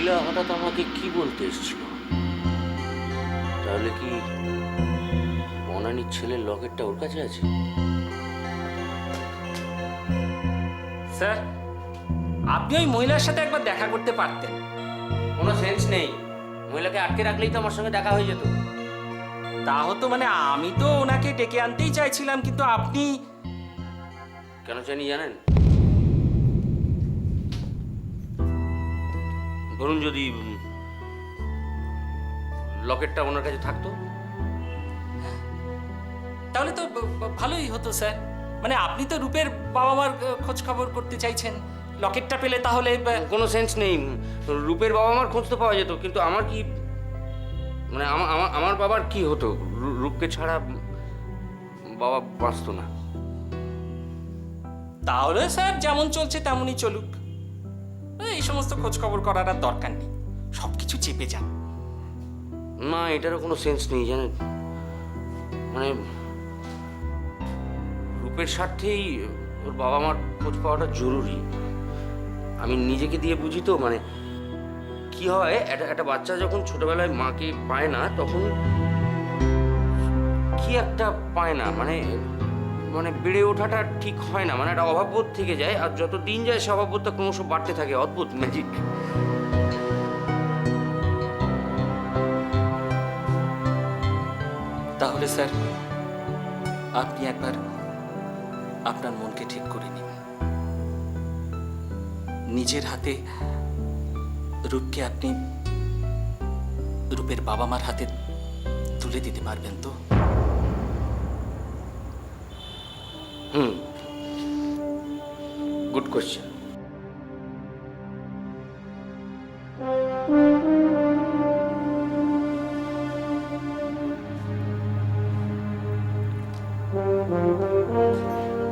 মহিলা হঠাৎ আমাকে কি বলতে এসেছিল? তাহলে কি বনানির ছেলের লকেটটা ওর কাছে আছে? স্যার আপনি ওই মহিলার সাথে একবার দেখা করতে পারতেন। কোনো সেন্স নেই। মহিলাকে আটকে রাখলেই তো আমার সঙ্গে দেখা হয়ে যেত। তা হতো মানে আমি তো ওনাকে ডেকে আনতেই চাইছিলাম কিন্তু আপনি কেন জানি জানেন? ধরুন যদি লকেটটা ওনার কাছে থাকতো। তাহলে তো ভালোই হতো স্যার। মানে আপনি তো রূপের বাবা মার খোঁজ খবর করতে চাইছেন। লকেটটা পেলে তাহলে কোনো সেন্স নেই। রূপের বাবা মার খোঁজ তো পাওয়া যেত কিন্তু আমার কি মানে আমার আমার- আমার বাবার কি হতো? রূপকে ছাড়া বাবা বাঁচতো না। তাহলে স্যার যেমন চলছে তেমনই চলুক। এই সমস্ত খোঁজ খবর করার আর দরকার নেই। সব কিছু চেপে যান। না এটারও কোনো সেন্স নেই জানেন। মানে রূপের স্বার্থেই ওর বাবা মার খোঁজ পাওয়াটা জরুরি। আমি নিজেকে দিয়ে বুঝি তো মানে কি হয়, একটা একটা বাচ্চা যখন ছোটবেলায় মাকে পায় না, তখন কি একটা পায় না মানে মানে বেড়ে ওঠাটা ঠিক হয় না মানে একটা অভাববোধ থেকে যায়, আর যত দিন যায় সে অভাববোধটা ক্রমশ বাড়তে থাকে, অদ্ভুত ম্যাজিক তাহলে স্যার, আপনি একবার আপনার মনকে ঠিক করে নিন। নিজের হাতে রূপকে আপনি রূপের বাবা মার হাতে তুলে দিতে পারবেন তো? হুম গুড কোয়েশ্চেন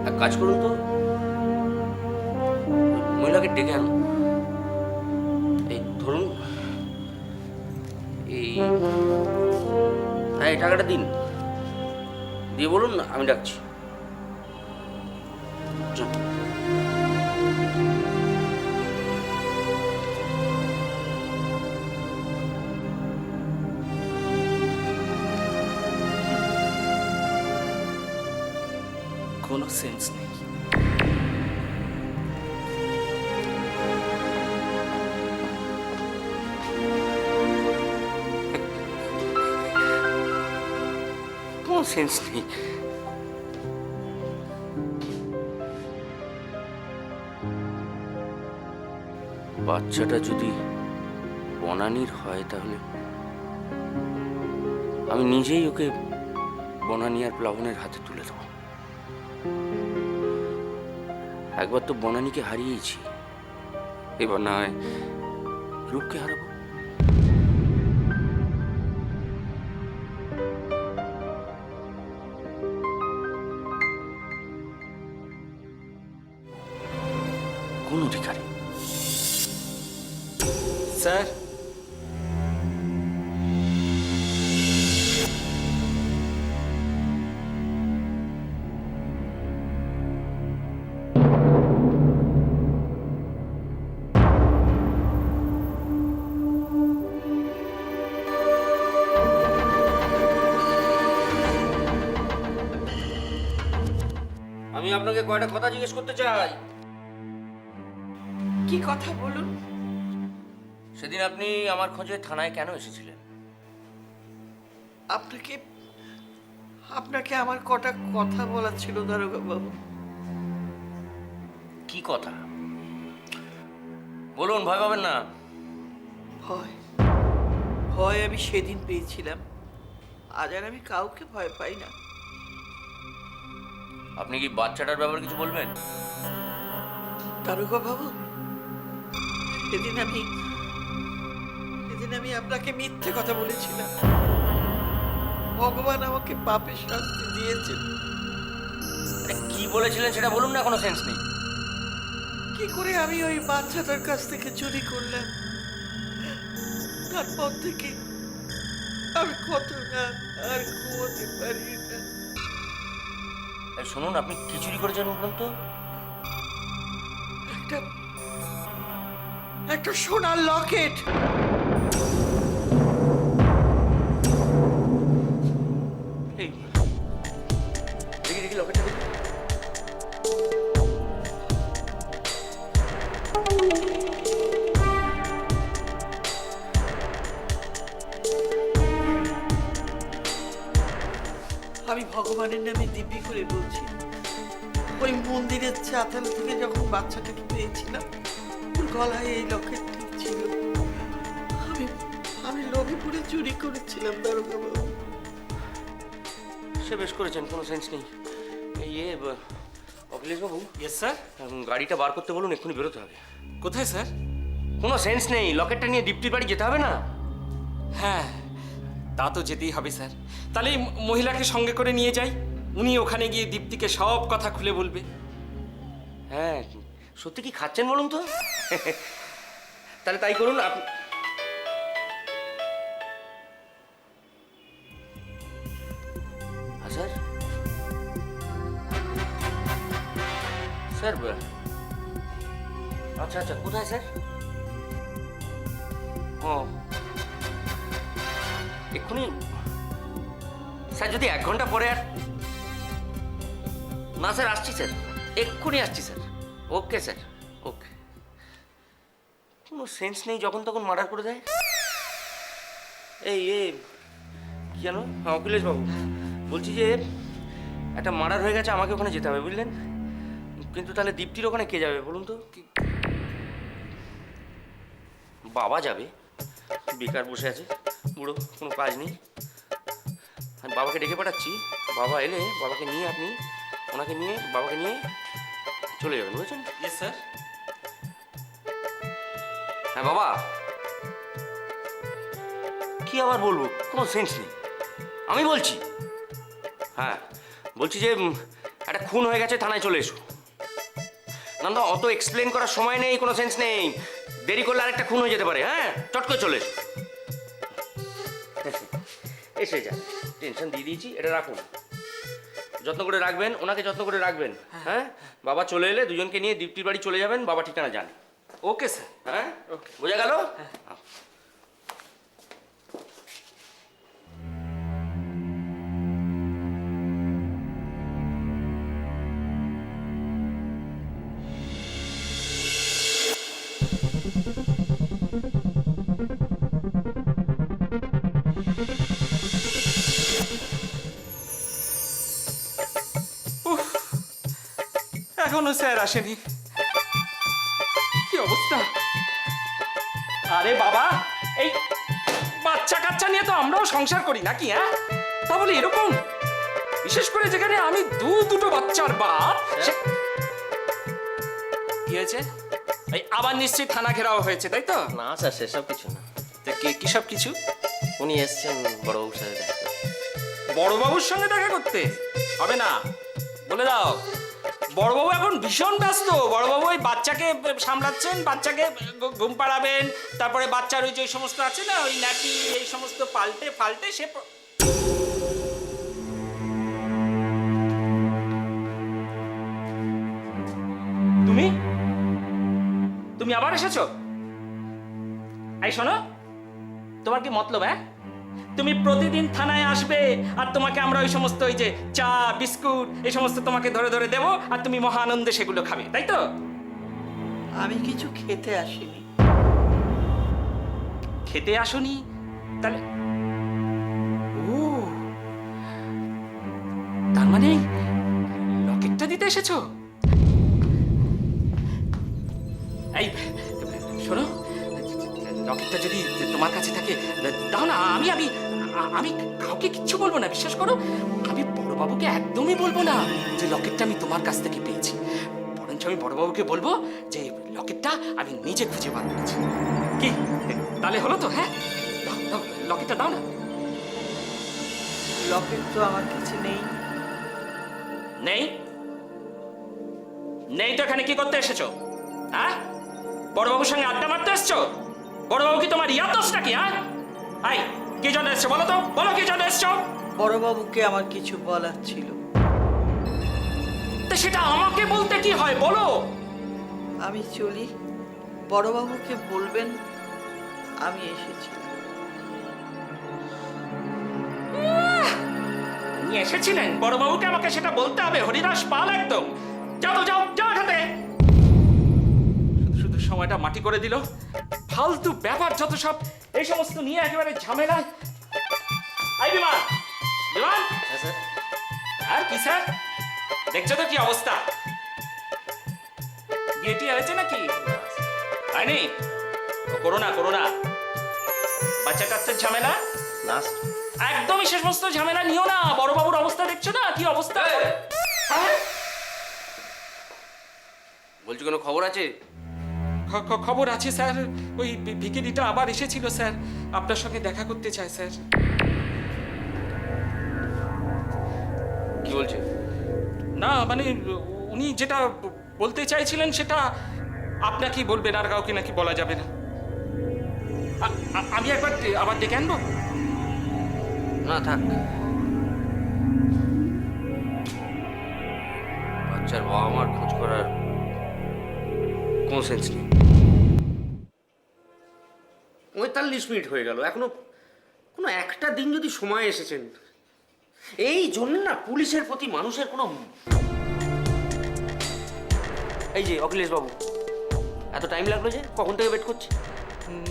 এক কাজ করুন তো। মহিলাকে ডেকে আনুন। এই ধরুন, এই হ্যাঁ এই টাকাটা দিন। দিয়ে বলুন, আমি ডাকছি। সেন্স নেই সেন্স নেই বাচ্চাটা যদি বনানির হয় তাহলে আমি নিজেই ওকে বনানি আর প্লাবনের হাতে তুলে দেবো। একবার তো বনানীকে হারিয়েছি এবার না হয় রূপকে হারাবো? আপনাকে কয়টা কথা জিজ্ঞেস করতে চাই? কি কথা বলুন? সেদিন আপনি আমার খোঁজে থানায় কেন এসেছিলেন? আপনাকে আপনাকে আমার কটা কথা বলার ছিল দারোগা বাবু কি কথা? বলুন ভয় পাবেন না। ভয়। ভয় আমি সেদিন পেয়েছিলাম। আজ আর আমি কাউকে ভয় পাই না। আপনি কি বাচ্চাটার ব্যাপারে কিছু বলবেন? দারোগা বাবু সেদিন আমি সেদিন আমি আপনাকে মিথ্যে কথা বলেছিলাম। ভগবান আমাকে পাপের শাস্তি দিয়েছেন। কি বলেছিলেন সেটা বলুন না কোনো সেন্স নেই। কি করে আমি ওই বাচ্চাটার কাছ থেকে চুরি করলাম? তারপর থেকে আমি কত না আর ঘুমোতে পারি না এই শুনুন আপনি কি চুরি করেছেন বলুন তো। একটা একটা সোনার লকেট। ভগবানের নামে দিব্যি করে বলছি ওই মন্দিরের চাতাল থেকে যখন বাচ্চাটাকে পেয়েছিলাম ওর গলায় এই লকেটটি ছিল। আমি আমি লোভে পড়ে চুরি করেছিলাম দারোগা বাবু সে বেশ করেছেন কোনো সেন্স নেই। এই ইয়ে অখিলেশ বাবু ইয়েস স্যার গাড়িটা বার করতে বলুন এক্ষুনি বেরোতে হবে। কোথায় স্যার কোনো সেন্স নেই লকেটটা নিয়ে দীপ্তির বাড়ি যেতে হবে না? হ্যাঁ। তা তো যেতেই হবে, স্যার। তাহলে মহিলাকে সঙ্গে করে নিয়ে যাই। উনি ওখানে গিয়ে দীপ্তিকে সব কথা খুলে বলবে। হ্যাঁ সত্যি কি খাচ্ছেন বলুন তো? তাহলে তাই করুন আপনি হ্যাঁ স্যার। স্যার আচ্ছা আচ্ছা কোথায়, স্যার? ও এক্ষুনি। স্যার, যদি এক ঘণ্টা পরে আর না, স্যার, আসছি, স্যার। এক্ষুনি আসছি, স্যার। Okay sir. ওকে। কোনো সেন্স নেই যখন তখন মার্ডার করে দেয়। এই এ কি জানো হ্যাঁ অখিলেশ বাবু বলছি যে, একটা মার্ডার হয়ে গেছে, আমাকে ওখানে যেতে হবে, বুঝলেন? কিন্তু তাহলে দীপ্তির ওখানে কে যাবে, বলুন তো? বাবা যাবে? বেকার বসে আছে বুড়ো কোনো কাজ নেই। আমি বাবাকে ডেকে পাঠাচ্ছি বাবা এলে বাবাকে নিয়ে আপনি ওনাকে নিয়ে বাবাকে নিয়ে চলে যাবেন বুঝেছেন? ইয়েস স্যার হ্যাঁ বাবা। কি আবার বলব? কোনো সেন্স নেই। আমি বলছি। হ্যাঁ বলছি যে একটা খুন হয়ে গেছে থানায় চলে এসো। না অত এক্সপ্লেন করার সময় নেই কোনো সেন্স নেই। দেরি করলে আরেকটা খুন হয়ে যেতে পারে হ্যাঁ? চট করে চলে এসে। যা টেনশন দিয়ে দিয়েছি এটা রাখুন। যত্ন করে রাখবেন ওনাকে যত্ন করে রাখবেন হ্যাঁ। বাবা চলে এলে দুজনকে নিয়ে দীপ্তির বাড়ি চলে যাবেন বাবা ঠিকানা জানে। ওকে স্যার হ্যাঁ? বোঝা গেল? এখনও স্যার আসেনি। কি অবস্থা? আরে বাবা এই বাচ্চা কাচ্চা নিয়ে তো আমরাও সংসার করি নাকি হ্যাঁ? তা বলে এরকম বিশেষ করে যেখানে আমি দু দুটো বাচ্চার বাপ কি হয়েছে? এই আবার নিশ্চয়ই থানা ঘেরাও হয়েছে তাই তো? না স্যার সেসব কিছু না। তা কি কি সব কিছু? উনি এসছেন বড়বাবুর সাথে দেখা বড়বাবুর সঙ্গে দেখা করতে? হবে না। বলে দাও। বড়বাবু এখন ভীষণ ব্যস্ত। বড়বাবু ওই বাচ্চাকে সামলাচ্ছেন, বাচ্চাকে ঘুম পাড়াবেন, তারপরে বাচ্চার ওই যে ওই সমস্ত আছে না, ওই নাকি এই সমস্ত পাল্টে, ফাল্টে সে তুমি? তুমি আবার এসেছ? এই শোনো, তোমার কি মতলব হ্যাঁ? তুমি প্রতিদিন থানায় আসবে আর তোমাকে আমরা ওই সমস্ত ওই যে চা বিস্কুট এই সমস্ত তোমাকে ধরে ধরে দেবো আর তুমি মহা আনন্দে সেগুলো খাবে তাই তো? আমি কিছু খেতে আসিনি। খেতে আসনি? তাহলে ও তার মানে লকেটটা দিতে এসেছ? এই লকেটটা যদি তোমার কাছে থাকে দাও না আমি আমি আমি কাউকে কিচ্ছু বলব না বিশ্বাস করো আমি বড়বাবুকে একদমই বলব না যে লকেটটা আমি তোমার কাছ থেকে পেয়েছি। বরঞ্চ আমি বড়বাবুকে বলব যে লকেটটা আমি নিজে খুঁজে বার করেছি। কি? তাহলে হলো তো হ্যাঁ? দাও দাও লকেটটা দাও না। লকেট তো আমার কাছে নেই। নেই? নেই তো এখানে কি করতে এসেছ? হ্যাঁ? বড়বাবুর সঙ্গে আড্ডা মারতে এসছো? বড়বাবু কি তোমার ইয়াতস নাকি হ্যাঁ? আই কি জন্য এসছো বলো তো? বলো কি জন্য এসছো? বড়বাবুকে আমার কিছু বলার ছিল। তো সেটা আমাকে বলতে কি হয় বলো? আমি চলি। বড়বাবুকে বলবেন আমি এসেছি। এসেছিলেন। বড়বাবুকে আমাকে সেটা বলতে হবে হরিদাস পাল একদম। যাও যাও যাও এখান শুধু সময়টা মাটি করে দিল। ফালতু ব্যাপার যত সব এই সমস্ত নিয়ে একেবারে ঝামেলা। আই বিমান বিমান। হ্যাঁ আর কি স্যার? দেখছ তো কি অবস্থা? বিয়েটি হয়েছে নাকি? হয়নি ও করোনা করোনা বাচ্চা কাচ্চার ঝামেলা? না একদমই সে সমস্ত ঝামেলা নিও না বড়বাবুর অবস্থা দেখছ না? কি অবস্থা? হ্যাঁ? বলছি কোনো খবর আছে? খবর আছে স্যার। ওই ভিকিরিটা আবার এসেছিল স্যার। আপনার সঙ্গে দেখা করতে চায় স্যার। কি বলছে? না মানে উনি যেটা বলতে চাইছিলেন সেটা আপনাকেই বলবেন আর কাউকে নাকি বলা যাবে না। আমি একবার আবার ডেকে আনব? না থাক। বাচ্চার বাবা মার খোঁজ করার কোনো সেন্স নেই পঁয়তাল্লিশ মিনিট হয়ে গেল। এখনও কোনো একটা দিন যদি সময় এসেছেন এই জন্য না পুলিশের প্রতি মানুষের কোনো এই যে অখিলেশ বাবু এত টাইম লাগল যে কখন থেকে ওয়েট করছি?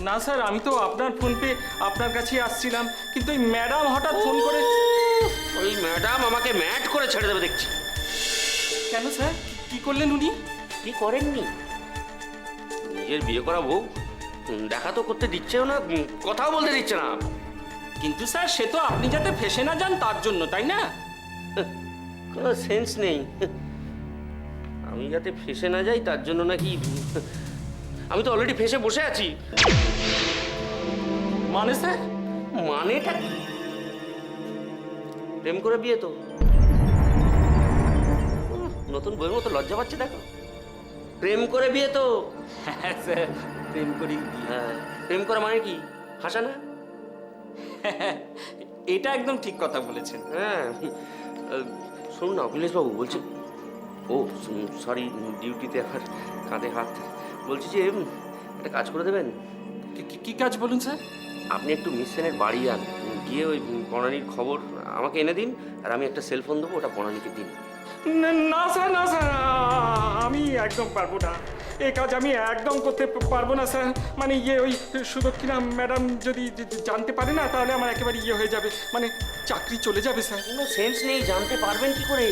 না স্যার আমি তো আপনার ফোন পে আপনার কাছে আসছিলাম কিন্তু ওই ম্যাডাম হঠাৎ ফোন করে ওই ম্যাডাম আমাকে ম্যাট করে ছেড়ে দেবে দেখছি। কেন স্যার? কি করলেন উনি? কি করেননি? নিজের বিয়ে করা বউ দেখা তো করতে দিচ্ছেও না কথাও বলতে দিচ্ছে না। কিন্তু স্যার, সে তো আপনি যাতে ফেসে না যান তার জন্য, তাই না? কোনো সেন্স নেই। আমি যাতে ফেসে না যাই তার জন্য নাকি, আমি তো অলরেডি ফেসে বসে আছি। মানে স্যার? মানেটা প্রেম করে বিয়ে তো। নতুন বইয়ের মতো লজ্জা পাচ্ছে, দেখো। প্রেম করে বিয়ে তো? হ্যাঁ স্যার প্রেম করি হ্যাঁ। প্রেম করা মানে কি? হাসা না? এটা একদম ঠিক কথা বলেছেন। হ্যাঁ। শুনুন না অখিলেশ বাবু বলছি ও সরি ডিউটিতে আমার কাঁধে হাত। বলছি যে একটা কাজ করে দেবেন? কি- কাজ বলুন স্যার? আপনি একটু মিস সেনের বাড়ি যান। গিয়ে ওই বনানির খবর আমাকে এনে দিন আর আমি একটা সেলফোন দেবো ওটা বনানিকে দিন। না না স্যার না স্যার আমি একদম পারব না। এই কাজ আমি একদম করতে পারব না স্যার। মানে ইয়ে ওই সুদক্ষিণা ম্যাডাম যদি জানতে পারে না তাহলে আমার একেবারে ইয়ে হয়ে যাবে। মানে চাকরি চলে যাবে স্যার। কোনো সেন্স নেই জানতে পারবেন কি করে?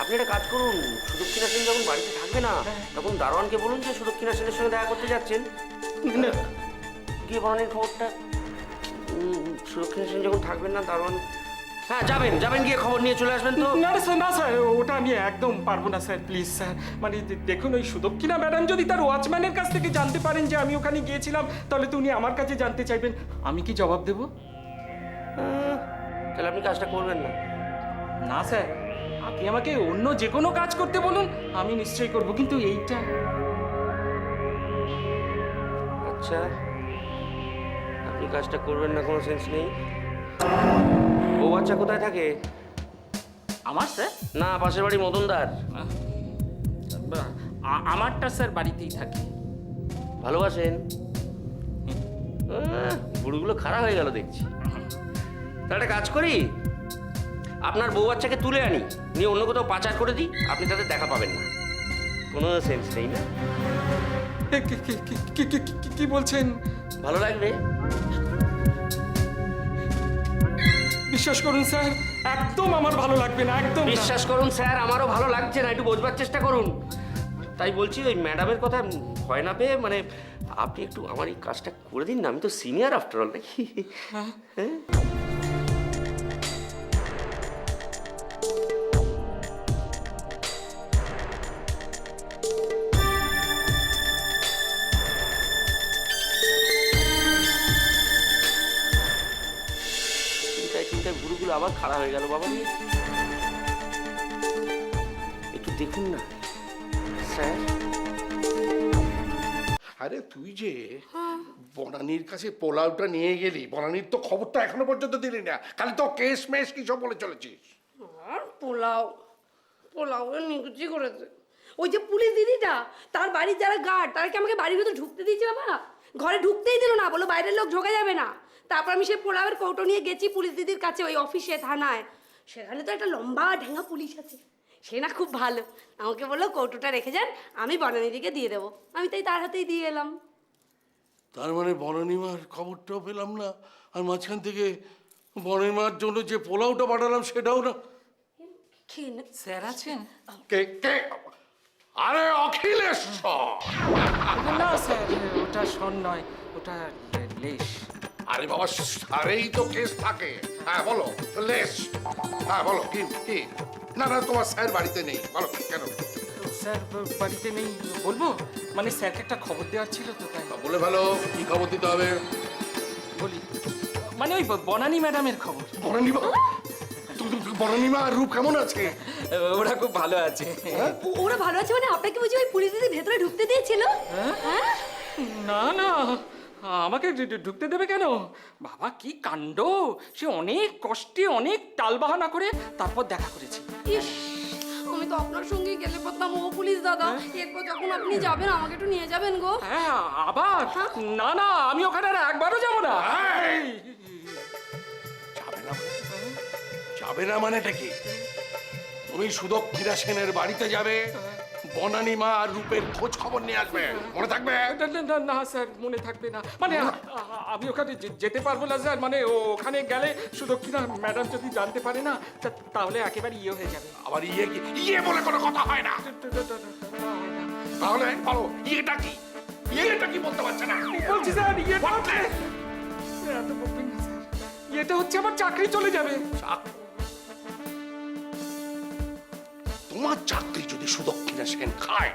আপনি একটা কাজ করুন সুদক্ষিণা সেন যখন বাড়িতে থাকবে না তখন দারোয়ানকে বলুন যে সুদক্ষিণা সেনের সঙ্গে দেখা করতে যাচ্ছেন। না, গিয়ে বনানির খবরটা। সুদক্ষিণা সেন যখন থাকবেন না দারোয়ান হ্যাঁ যাবেন যাবেন গিয়ে খবর নিয়ে চলে আসবেন তো। না স্যার না স্যার ওটা আমি একদম পারব না স্যার প্লিজ স্যার। মানে দেখুন ওই সুদক্ষিণা ম্যাডাম যদি তার ওয়াচম্যানের কাছ থেকে জানতে পারেন যে আমি ওখানে গিয়েছিলাম তাহলে তো উনি আমার কাছে জানতে চাইবেন। আমি কি জবাব দেবো? তাহলে আপনি কাজটা করবেন না। না স্যার আপনি আমাকে অন্য যে কোনো কাজ করতে বলুন আমি নিশ্চয়ই করব কিন্তু এইটা আচ্ছা আপনি কাজটা করবেন না কোনো সেন্স নেই। ও বাচ্চা কোথায় থাকে? আমার স্যার? না পাশের বাড়ি মদনদার। আ- আমারটা স্যার বাড়িতেই থাকে। ভালোবাসেন? আহ, বুড়োগুলো খারাপ হয়ে গেল দেখছি। তাহলে একটা কাজ করি? আপনার বউ বাচ্চাকে তুলে আনি নিয়ে অন্য কোথাও পাচার করে দিই আপনি তাদের দেখা পাবেন না। কোনো সেন্স নেই না? এ, কি- কি- কি- কি- কি- কি- কি বলছেন? ভালো লাগবে? বিশ্বাস করুন স্যার একদম আমার ভালো লাগবে না একদম। না। বিশ্বাস করুন স্যার আমারও ভালো লাগছে না একটু বোঝবার চেষ্টা করুন। তাই বলছি ওই ম্যাডামের কথা ভয় না পেয়ে মানে আপনি একটু আমার এই কাজটা করে দিন না আমি তো সিনিয়র আফটার অল নাকি? হ্যাঁ? হয়ে গেল বাবা। একটু দেখুন না স্যার। আরে তুই যে বনানির কাছে পোলাওটা নিয়ে গেলি বনানির তো খবরটা এখনও পর্যন্ত দিলি না। খালি তো কেস মেস কি সব বলে চলেছিস? আর পোলাও পোলাও নিকুচি করেছে। ওই যে পুলিশ দিদিটা তার বাড়ির যারা গার্ড তারা কি আমাকে বাড়ির ভিতর ঢুকতে দিয়েছে বাবা? ঘরে ঢুকতেই দিল না বলো বাইরের লোক ঢোকা যাবে না। তারপর আমি সেই পোলাওয়ের কৌটো নিয়ে গেছি পুলিশ দিদির কাছে ওই অফিসে থানায়। সেখানে তো একটা লম্বা ঢেঙ্গা পুলিশ আছে। সে না খুব ভালো। আমাকে বলল কৌটোটা রেখে যান আমি বনানিদিকে দিয়ে দেবো। আমি তাই তার হাতেই দিয়ে এলাম। তার মানে বনানিমার খবরটাও পেলাম না আর মাঝখান থেকে বনানিমার জন্য যে পোলাওটা পাঠালাম সেটাও না। স্যার আছেন? কে কে? আরে অখিলেশ্বর! না স্যার ওটা স্বর নয় ওটা লেশ। আরে বাবা সারেই তো কেস থাকে। হ্যাঁ বলো লেস। হ্যাঁ বলো কি কি? না না তোমার স্যার বাড়িতে নেই। বলো কেন? স্যার বাড়িতে নেই বলব? মানে স্যারকে একটা খবর দেওয়ার ছিল তো তাই। বলে ভালো কি খবর দিতে হবে? বলি মানে ওই বনানী ম্যাডামের খবর। বনানিমা বনানিমা আর রূপ কেমন আছে? ওরা খুব ভালো আছে। ওরা ভালো আছে মানে আপনাকে বুঝি ওই পুলিশ দিদি ভেতরে ঢুকতে দিয়েছিল? হ্যাঁ? না না আমাকে ঢু- ঢু- ঢুকতে দেবে কেন? বাবা কি কাণ্ড? সে অনেক কষ্টে অনেক টালবাহানা করে তারপর দেখা করেছি। ইস আমি তো আপনার সঙ্গে গেলে পারতাম ও পুলিশ দাদা। এরপর যখন আপনি যাবেন আমাকে একটু নিয়ে যাবেন গো। হ্যাঁ আবার? না না আমি ওখানে আর একবারও যাব না! যাবে না মানে? যাবে না মানেটা কি? তুমি সুদক্ষিণা সেনের বাড়িতে যাবে। বনানিমা আর রূপের খোঁজ খবর নিয়ে আসবে। মনে থাকবে? না, না, না, না স্যার মনে থাকবে না। মানে আ- আ- আমি ওখানে যে- যেতে পারব না স্যার। মানে ও- ওখানে গেলে সুদক্ষিণা ম্যাডাম যদি জানতে পারে না তা- তাহলে একেবারে ইয়ে হয়ে যাবে। আবার ইয়ে কি? ইয়ে বলে কোনো কথা হয় না। তাহলে বলো ইয়েটা কি? ইয়েটা কি বলতে পারছে না? বলছি স্যার ইয়েটা হচ্ছে এত বকবেন না, স্যার। ইয়েটা হচ্ছে আমার চাকরি চলে যাবে। চাক- তোমার চাকরি যদি সেন খায়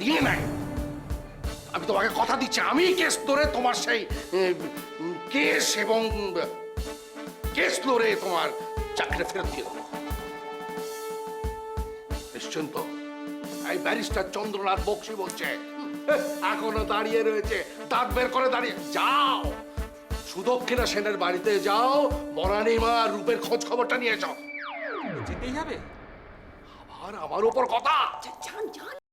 নিয়ে নেয় আমি তোমাকে কথা দিচ্ছি আমি কেস ধরে তোমার সেই কেস এবং, কেস লড়ে তোমার চাকরি ফেরত দিয়ে দেবো। নিশ্চিন্ত এই ব্যারিস্টার চন্দ্রনাথ বক্সি বলছে এখনও দাঁড়িয়ে রয়েছে, দাঁত বের করে দাঁড়িয়ে, যাও। সুদক্ষিণা সেনের বাড়িতে যাও বরানিমা রূপের খোঁজ খবরটা নিয়ে যাও। যেতেই হবে? আর আমার উপর কথা। যান যান